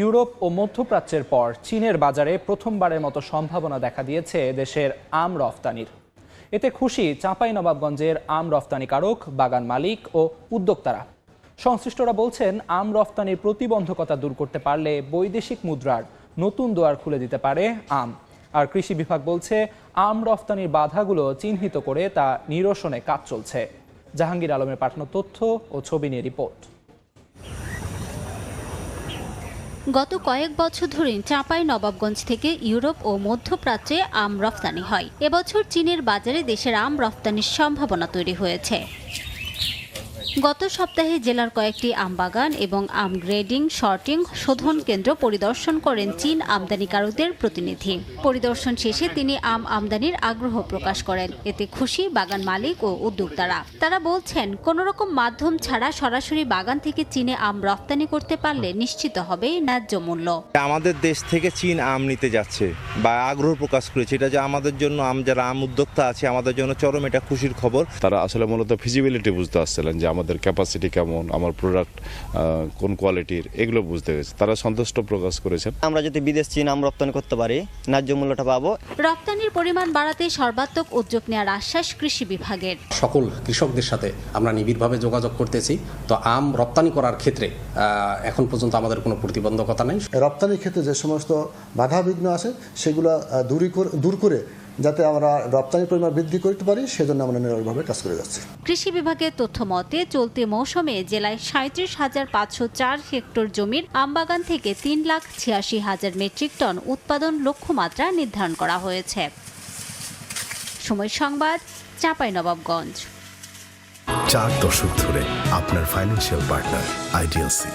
Europe ও মধ্যপ্রাচ্যের পর চীনের বাজারে প্রথমবারের মতো সম্ভাবনা দেখা দিয়েছে দেশের আম রফতানির। এতে খুশি চাঁপাইনবাবগঞ্জের আম রফতানিকারক বাগান মালিক ও উদ্যোক্তারা। সংশ্লিষ্টরা বলছেন, আম রফতানির প্রতিবন্ধকতা দূর করতে পারলে বৈদেশিক মুদ্রার নতুন দুয়ার খুলে দিতে পারে আম। আর কৃষি বিভাগ বলছে, আম রফতানির বাধাগুলো চিহ্নিত করে তা নিরসনে কাজ চলছে। জাহাঙ্গীর আলমের পাঠানো তথ্য ও ছবি নিয়ে রিপোর্ট। গত কয়েক বছর ধরে চাঁপাই নবাবগঞ্জ থেকে ইউরোপ ও মধ্যপ্রাচ্যে আম রফতানি হয়। এবছর চীনের বাজারে দেশের আম রফতানির সম্ভাবনা তৈরি হয়েছে। গত সপ্তাহে জেলার কয়েকটি আম বাগান এবং আম গ্রেডিং শর্টিং শোধন কেন্দ্র পরিদর্শন করেন চীন আমদানিকারকদের প্রতিনিধি। পরিদর্শন শেষে তিনি আম আমদানির আগ্রহ প্রকাশ করেন। এতে খুশি বাগান মালিক ও উদ্যোক্তারা। তারা বলছেন কোনো রকম মাধ্যম ছাড়া সরাসরি বাগান থেকে চীনে আম রপ্তানি করতে পারলে নিশ্চিত হবে ন্যায্য মূল্য। আমাদের দেশ থেকে চীন আম নিতে যাচ্ছে বা আগ্রহ প্রকাশ করেছে। এটা যে আমাদের জন্য আম যারা আম উদ্যোক্তা আছে আমাদের জন্য চরম এটা খুশির খবর। তারা আসলে মূলত ফিজিবিলিটি বুঝতে আসছিলেন যে আমাদের ক্যাপাসিটি কেমন আমার প্রোডাক্ট কোন কোয়ালিটির এগুলো বুঝতে গেছে তারা সন্তুষ্ট প্রকাশ করেছেন। আমরা যদি বিদেশ চীন আম রপ্তানি করতে পারি ন্যায্য মূল্যটা পাবো। রপ্তানির পরিমাণ বাড়াতে সর্বাত্মক উদ্যোগ নেওয়ার আশ্বাস কৃষি বিভাগের। সকল কৃষকদের সাথে আমরা নিবিড়ভাবে যোগাযোগ করতেছি। তো আম রপ্তানি করার ক্ষেত্রে এখন পর্যন্ত আমাদের কোনো প্রতিবন্ধকতা নেই। রপ্তানির ক্ষেত্রে যে সমস্ত বাধা বিঘ্ন আছে সেগুলো দূর করে যাতে আমরা রপ্তানির পরিমাণ বৃদ্ধি করতে পারি সেজন্য আমরা নিরলভাবে কাজ করে যাচ্ছি। কৃষি বিভাগের তথ্য মতে চলতি মৌসুমে জেলায় সাঁত্রিশ হাজার পাঁচশো চার হেক্টর জমির আমবাগান থেকে তিন লাখ ছিয়াশি হাজার মেট্রিক টন উৎপাদন লক্ষ্যমাত্রা নির্ধারণ করা হয়েছে। সময় সংবাদ চাঁপাইনবাবগঞ্জ চার দশক ধরে আপনার ফাইন্যান্সিয়াল পার্টনার আইডিএলসি